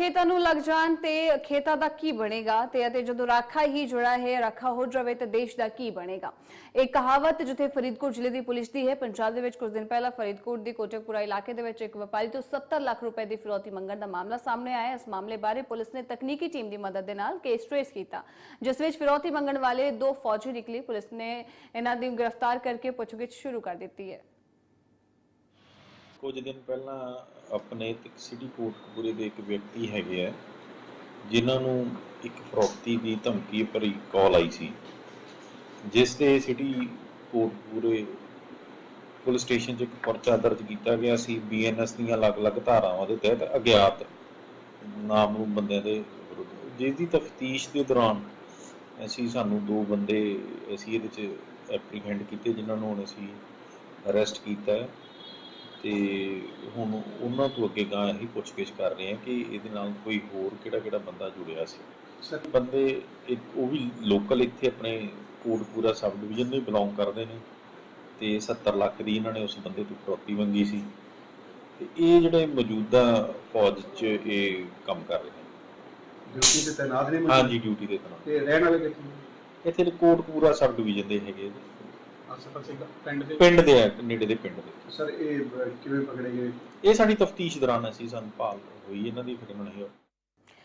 ਖੇਤਾਂ ਨੂੰ ਲੱਗ ਜਾਣ ਤੇ ਖੇਤਾਂ ਦਾ ਕੀ ਬਣੇਗਾ ਤੇ ਅਤੇ ਜਦੋਂ ਰਾਖਾ ਹੀ ਜੁੜਾ ਹੈ, ਰਾਖਾ ਹੋ ਜਾਵੇ ਤੇ ਦੇਸ਼ ਦਾ ਕੀ ਬਣੇਗਾ? ਇਹ ਕਹਾਵਤ ਜਿੱਥੇ ਫਰੀਦਕੋਟ ਜ਼ਿਲ੍ਹੇ ਦੀ ਪੁਲਿਸ ਦੀ ਹੈ, ਪੰਜਾਬ ਦੇ ਵਿੱਚ ਕੁਝ ਦਿਨ ਪਹਿਲਾਂ ਫਰੀਦਕੋਟ ਦੀ ਕੋਟਕਪੁਰਾ ਇਲਾਕੇ ਦੇ ਵਿੱਚ ਇੱਕ ਵਪਾਰੀ ਤੋਂ 70 ਲੱਖ ਰੁਪਏ ਦੀ ਫਿਰੌਤੀ ਮੰਗਣ ਦਾ ਮਾਮਲਾ ਸਾਹਮਣੇ ਆਇਆ। ਇਸ ਮਾਮਲੇ ਬਾਰੇ ਪੁਲਿਸ ਨੇ ਤਕਨੀਕੀ ਟੀਮ ਦੀ ਮਦਦ ਦੇ ਨਾਲ ਕੇਸ ਟ੍ਰੇਸ ਕੀਤਾ। ਜਿਸ ਵਿੱਚ ਫਿਰੌਤੀ ਮੰਗਣ ਵਾਲੇ ਦੋ ਫੌਜੀ ਨਿਕਲੇ। ਪੁਲਿਸ ਨੇ ਇਹਨਾਂ ਦੀ ਗ੍ਰਿਫਤਾਰ ਕਰਕੇ ਪੁੱਛਗਿੱਛ ਸ਼ੁਰੂ ਕਰ ਦਿੱਤੀ ਹੈ। ਕੁਝ ਦਿਨ ਪਹਿਲਾਂ ਆਪਣੇ ਇੱਕ ਸਿਟੀ ਕੋਟਕਪੂਰੇ ਦੇ ਇੱਕ ਵਿਅਕਤੀ ਹੈਗੇ ਆ, ਜਿਨ੍ਹਾਂ ਨੂੰ ਇੱਕ ਫਰੋਖਤੀ ਦੀ ਧਮਕੀ ਭਰੀ ਕਾਲ ਆਈ ਸੀ, ਜਿਸ ਤੇ ਸਿਟੀ ਕੋਟਕਪੂਰੇ ਪੁਲਿਸ ਸਟੇਸ਼ਨ 'ਚ ਇੱਕ ਪਰਚਾ ਦਰਜ ਕੀਤਾ ਗਿਆ ਸੀ। ਬੀਐਨਐਸ ਦੀਆਂ ਅਲੱਗ-ਅਲੱਗ ਧਾਰਾਵਾਂ ਦੇ ਤਹਿਤ ਅਗਿਆਤ ਨਾਮ ਨੂੰ ਬੰਦਿਆਂ ਦੇ ਵਿਰੁੱਧ, ਜਿਸ ਦੀ ਤਫਤੀਸ਼ ਦੇ ਦੌਰਾਨ ਅਸੀਂ ਸਾਨੂੰ ਦੋ ਬੰਦੇ ਅਸੀਂ ਇਹਦੇ 'ਚ ਐਪਰੀਹੈਂਡ ਕੀਤੇ, ਜਿਨ੍ਹਾਂ ਨੂੰ ਹੁਣ ਅਸੀਂ ਅਰੈਸਟ ਕੀਤਾ ਹੈ। ਤੇ ਹੁਣ ਉਹਨਾਂ ਤੋਂ ਅੱਗੇ ਗਾਂ ਅਸੀਂ ਪੁੱਛਗਿੱਛ ਕਰ ਰਹੇ ਹਾਂ ਕਿ ਇਹਦੇ ਨਾਲ ਕੋਈ ਹੋਰ ਕਿਹੜਾ ਕਿਹੜਾ ਬੰਦਾ ਜੁੜਿਆ ਸੀ। ਸਰ ਬੰਦੇ ਇੱਕ ਉਹ ਵੀ ਲੋਕਲ ਇੱਥੇ ਆਪਣੇ ਕੋਟਪੂਰਾ ਸਬ ਡਿਵੀਜ਼ਨ ਨੂੰ ਬਿਲੋਂਗ ਕਰਦੇ ਨੇ ਤੇ 70 ਲੱਖ ਦੀ ਇਹਨਾਂ ਨੇ ਉਸ ਬੰਦੇ ਤੋਂ ਫਰੋਤੀ ਮੰਗੀ ਸੀ। ਤੇ ਇਹ ਜਿਹੜੇ ਮੌਜੂਦਾ ਫੌਜ 'ਚ ਇਹ ਕੰਮ ਕਰ ਰਹੇ ਨੇ। ਡਿਊਟੀ ਤੇ ਤੈਨਾਤ ਨੇ ਹਾਂਜੀ ਡਿਊਟੀ ਦੇ ਤਹਿਤ ਤੇ ਰਹਿਣ ਵਾਲੇ ਕਿੱਥੇ ਨੇ? ਇੱਥੇ ਕੋਟਪੂਰਾ ਸਬ ਡਿਵੀਜ਼ਨ ਦੇ ਹੈਗੇ ਨੇ। ਪਿੰਡ ਦੇ? ਪਿੰਡ ਦੇ ਨੇੜੇ ਦੇ ਪਿੰਡ ਦੇ। ਸਰ ਇਹ ਕਿਵੇਂ ਪਕੜੇ ਗਏ? ਇਹ ਸਾਡੀ ਤਫਤੀਸ਼ ਦੌਰਾਨ ਅਸੀਂ ਸਾਨੂੰ ਭਾਲ ਹੋਈ ਇਹਨਾਂ ਦੀ ਫਿਰ ਇਹਨਾਂ ਨੇ